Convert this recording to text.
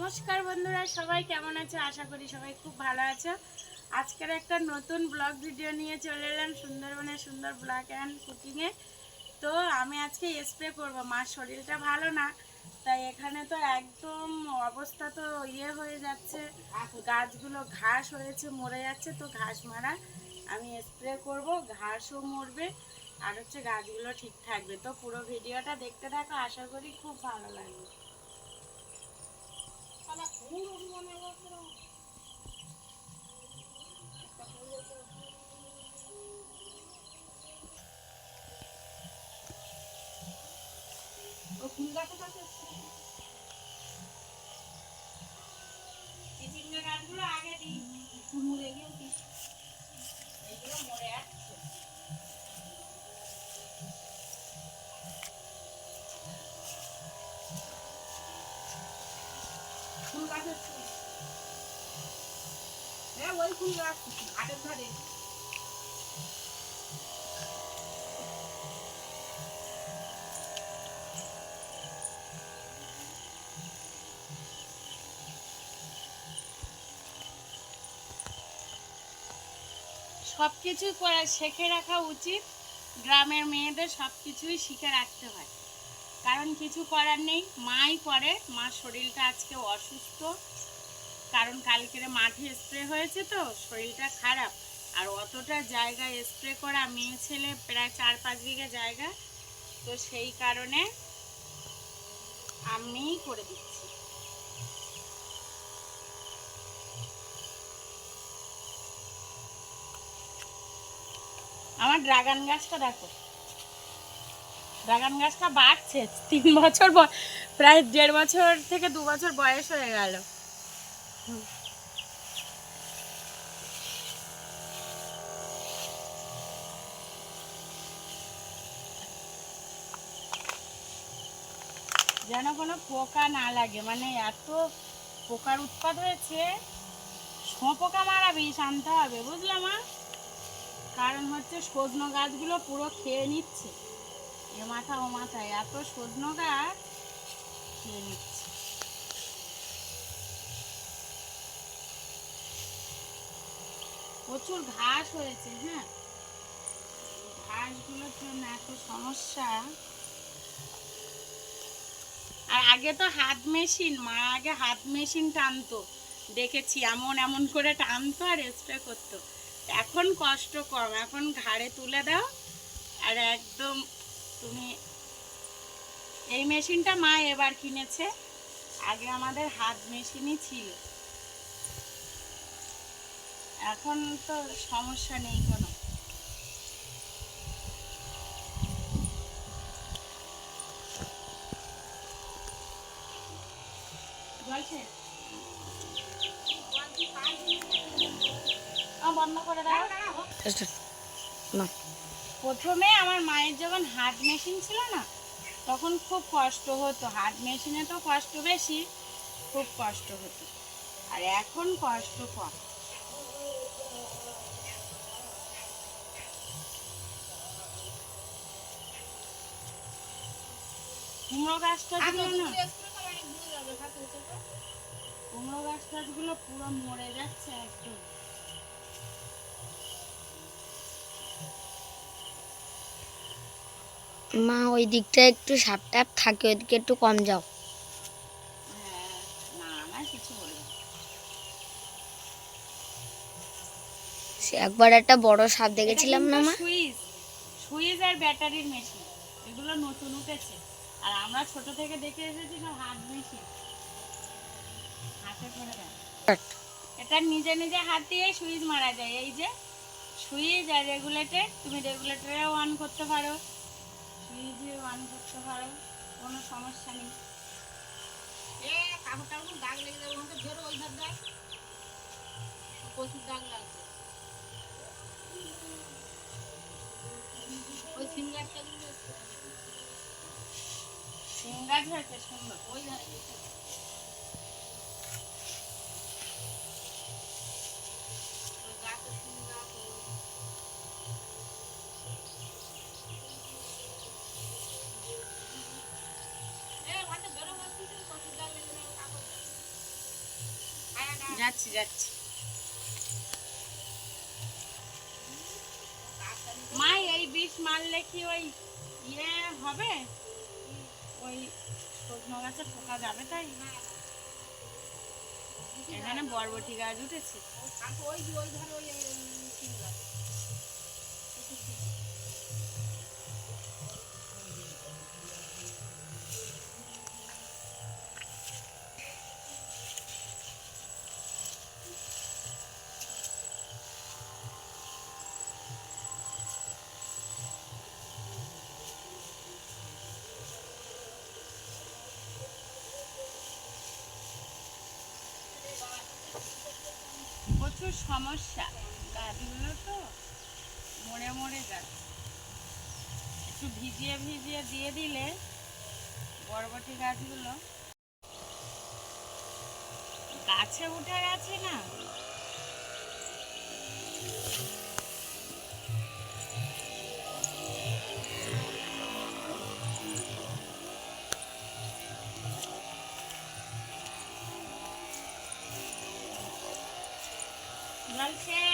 নমস্কার বন্ধুরা, সবাই কেমন আছো? আশা করি সবাই খুব ভালো আছো। আজকের একটা নতুন ব্লগ ভিডিও নিয়ে চলে এলাম সুন্দরবনের সুন্দর ব্লগ অ্যান্ড কুকিংয়ে তো আমি আজকে স্প্রে করব। মার শরীরটা ভালো না, তাই এখানে তো একদম অবস্থা তো ইয়ে হয়ে যাচ্ছে। গাছগুলো ঘাস হয়েছে, মরে যাচ্ছে, তো ঘাস মারা আমি স্প্রে করব। ঘাসও মরবে, আর হচ্ছে গাছগুলো ঠিক থাকবে। তো পুরো ভিডিওটা দেখতে থাকো, আশা করি খুব ভালো লাগবে। Gracias. ফুল গাছের হ্যাঁ ওই ফুল গাছ ঘাটের ধারে সব কিছুই করা, শেখে রাখা উচিত। গ্রামের মেয়েদের সব কিছুই শিখে রাখতে হয়। কারণ কিছু করার নেই, মাই করে। মার শরীরটা আজকে অসুস্থ। কারণ কালকেরে মাঠে স্প্রে হয়েছে তো, শরীরটা খারাপ। আর অতটা জায়গায় স্প্রে করা মেয়ে ছেলে প্রায় চার পাঁচ বিঘা জায়গা। তো সেই কারণে আমিই করে দিচ্ছি। আমার ড্রাগন গাছটা দেখো। ড্রাগন গাছটা বাড়ছে। তিন বছর প্রায় দেড় বছর থেকে দু বছর বয়স হয়ে গেল। যেন কোনো পোকা না লাগে। মানে এত পোকার উৎপাদ হয়েছে পোকা মারা বিষ আনতে হবে বুঝলাম কারণ হচ্ছে সজনো গাছগুলো পুরো খেয়ে নিচ্ছে। এ মাথা, ও মাথায় এত সজনো গাছ। খেয়ে নিচ্ছে। প্রচুর ঘাস হয়েছে হ্যাঁ? ঘাসগুলোর জন্য এত সমস্যা। আর আগে তো হাত মেশিন, মা আগে হাত মেশিন টানতো। দেখেছি, এমন এমন করে টানতো আর স্প্রে করতো। এখন কষ্ট কম, এখন ঘাড়ে তুলে দাও আর একদম তুমি এই মেশিনটা মা এবার কিনেছে। আগে আমাদের হাত মেশিনই ছিল। এখন তো সমস্যা নেই কোনো। বলছে? বন্ধ করে দাও। না। প্রথমে আমার মায়ের যখন হাত মেশিন ছিল না তখন খুব কষ্ট হতো। হাত মেশিনে তো কষ্ট বেশি খুব কষ্ট হতো। আর এখন কষ্ট কম। কুমড়ো গাছ টাছগুলো কুমড়ো গাছ টাছগুলো পুরো মরে যাচ্ছে একদম। মা ওই দিকটা একটু সাপ টাপ থাকে ওইদিকে একটু কম যাও। হ্যাঁ। একবার একটা বড় সাপ দেখেছিলাম না মা? সুইচ আর ব্যাটারির মেশিন এগুলো নতুন উঠেছে। আর আমরা ছোট থেকে দেখে এসেছি সব হাত মেশিন। হাতে করে দেয় এটা নিজে নিজে হাত দিয়ে সুইচ মারা যায় এই যে সুইচ আর রেগুলেটর তুমি রেগুলেটরেও অন করতে পারো। সুইচে অন করতে পারো, কোনো সমস্যা নেই। এ, কাপড় টাপড় দাগ লেগে যাবে ওখানে ধরো ওই ধার দাগ প্রচুর দাগ লাগছে। ওই সিঙ্গারটা সিঙ্গার হয়েছে, সুন্দর। ওই ধারে গেছে। ওই গাছের সিম গাছ ওই এ ওখানে ধরো বলছি প্রচুর দাগ লেগে যাবে কাপড় যাচ্ছি যাচ্ছি। মা এই বিষ মারলে কি ওই ইয়ে হবে? ওই সজনো গাছে পোকা যাবে তাই? এখানে বরবটি গাছ উঠেছে। ওই ওই ধর ওই। প্রচুর সমস্যা? গাছগুলো তো মরে মরে যাচ্ছে। একটু ভিজিয়ে ভিজিয়ে দিয়ে দিলে বরবটি গাছগুলো গাছে উঠে গেছে না। Okay.